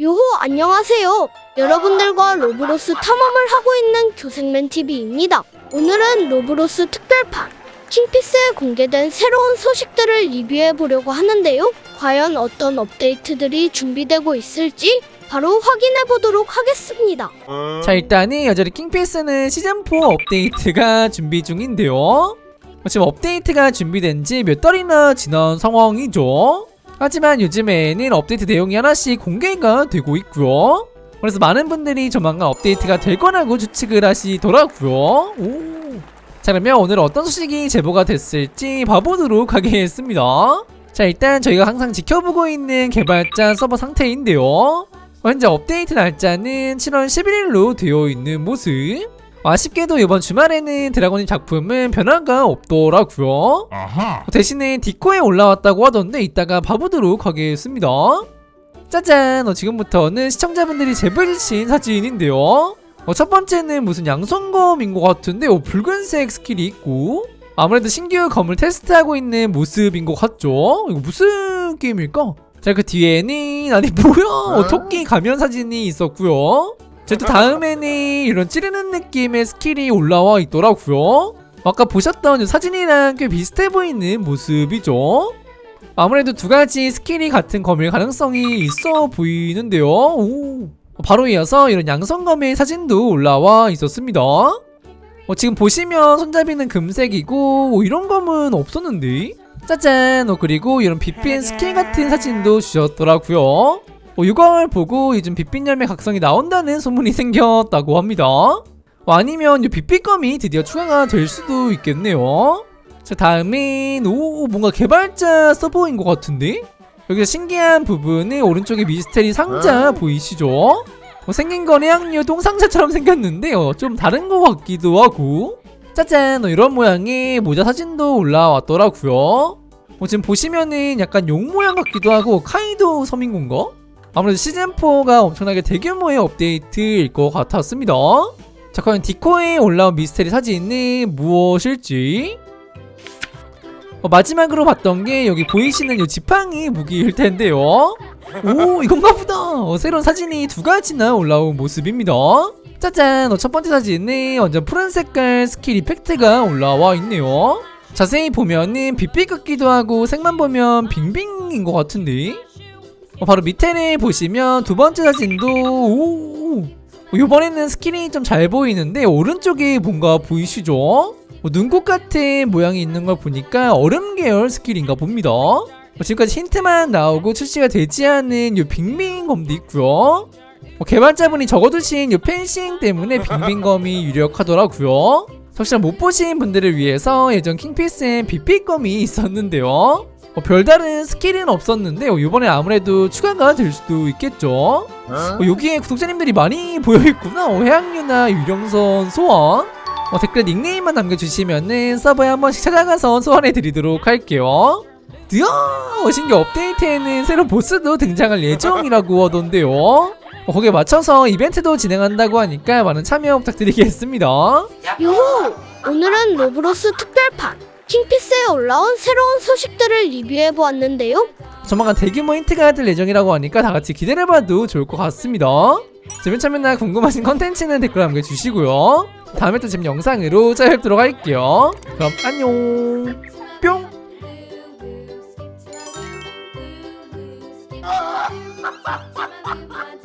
요호 안녕하세요. 여러분들과 로브로스 탐험을 하고 있는 교생맨 TV입니다. 오늘은 로브로스 특별판 킹피스에 공개된 새로운 소식들을 리뷰해 보려고 하는데요. 과연 어떤 업데이트들이 준비되고 있을지 바로 확인해 보도록 하겠습니다. 자 일단은 여전히 킹패스는 시즌4 업데이트가 준비 중인데요 어, 지금 업데이트가 준비된 지 몇 달이나 지난 상황이죠 하지만 요즘에는 업데이트 내용이 하나씩 공개가 되고 있고요 그래서 많은 분들이 조만간 업데이트가 될 거라고 추측을 하시더라고요 오. 자 그러면 오늘 어떤 소식이 제보가 됐을지 봐보도록 하겠습니다 자 일단 저희가 항상 지켜보고 있는 개발자 서버 상태인데요 현재 업데이트 날짜는 7월 11일로 되어 있는 모습. 아쉽게도 이번 주말에는 드라곤의 작품은 변화가 없더라고요. 대신에 디코에 올라왔다고 하던데 이따가 봐보도록 하겠습니다. 짜잔! 어, 지금부터는 시청자분들이 제보해주신 사진인데요. 어, 첫 번째는 무슨 양손검인 것 같은데 어, 붉은색 스킬이 있고 아무래도 신규 검을 테스트하고 있는 모습인 것 같죠? 이거 무슨 게임일까? 자 그 뒤에는 아니 뭐야 어, 토끼 가면 사진이 있었고요 자또 다음에는 이런 찌르는 느낌의 스킬이 올라와 있더라고요. 아까 보셨던 이 사진이랑 꽤 비슷해 보이는 모습이죠? 아무래도 두 가지 스킬이 같은 검일 가능성이 있어 보이는데요. 오. 바로 이어서 이런 양성검의 사진도 올라와 있었습니다. 어, 지금 보시면 손잡이는 금색이고 어, 이런 검은 없었는데? 짜잔! 어, 그리고 이런 빛빈 스킬 같은 사진도 주셨더라고요 어, 이걸 보고 요즘 빛빈 열매 각성이 나온다는 소문이 생겼다고 합니다. 어, 아니면 이 빛빛검이 드디어 추가가 될 수도 있겠네요. 자 다음엔 오 뭔가 개발자 서버인 것 같은데? 여기서 신기한 부분은 오른쪽에 미스테리 상자 보이시죠? 어, 생긴 건 해양류 똥상자처럼 생겼는데 어, 좀 다른 것 같기도 하고. 짜잔 어, 이런 모양의 모자 사진도 올라왔더라고요. 어, 지금 보시면은 약간 용 모양 같기도 하고 카이도 섬인 건가? 아무래도 시즌4가 엄청나게 대규모의 업데이트일 것 같았습니다. 자 과연 디코에 올라온 미스테리 사진은 무엇일지. 어, 마지막으로 봤던 게 여기 보이시는 이 지팡이 무기일 텐데요. 오 이건가 보다. 어, 새로운 사진이 두 가지나 올라온 모습입니다. 짜잔. 어, 첫 번째 사진은 완전 푸른 색깔 스킬 이펙트가 올라와 있네요. 자세히 보면은 빛빛 같기도 하고 색만 보면 빙빙인 것 같은데 어, 바로 밑에를 보시면 두 번째 사진도 오 어, 이번에는 스킬이 좀 잘 보이는데 오른쪽에 뭔가 보이시죠? 어, 눈꽃 같은 모양이 있는 걸 보니까 얼음 계열 스킬인가 봅니다 어, 지금까지 힌트만 나오고 출시가 되지 않은 이 빙빙 검도 있고요. 어, 개발자분이 적어두신 이 펜싱 때문에 빙빙검이 유력하더라고요. 혹시나 못 보신 분들을 위해서 예전 킹피스엔 빛빛검이 있었는데요. 어, 별다른 스킬은 없었는데 어, 이번에 아무래도 추가가 될 수도 있겠죠. 어, 여기에 구독자님들이 많이 보여있구나. 어, 해양류나 유령선 소원. 어, 댓글 닉네임만 남겨주시면은 서버에 한 번씩 찾아가서 소환해드리도록 할게요. 드디어 신규 업데이트에는 새로운 보스도 등장할 예정이라고 하던데요. 어, 거기에 맞춰서 이벤트도 진행한다고 하니까 많은 참여 부탁드리겠습니다. 요호! 오늘은 로브로스 특별판 올라온 새로운 소식들을 리뷰해 보았는데요. 조만간 대규모 힌트가 될 예정이라고 하니까 다 같이 기대해봐도 좋을 것 같습니다. 재밌 참여나 궁금하신 컨텐츠는 댓글 남겨주시고요. 다음에 또 재밌는 영상으로 찾아뵙도록 할게요. 그럼 안녕. 뿅.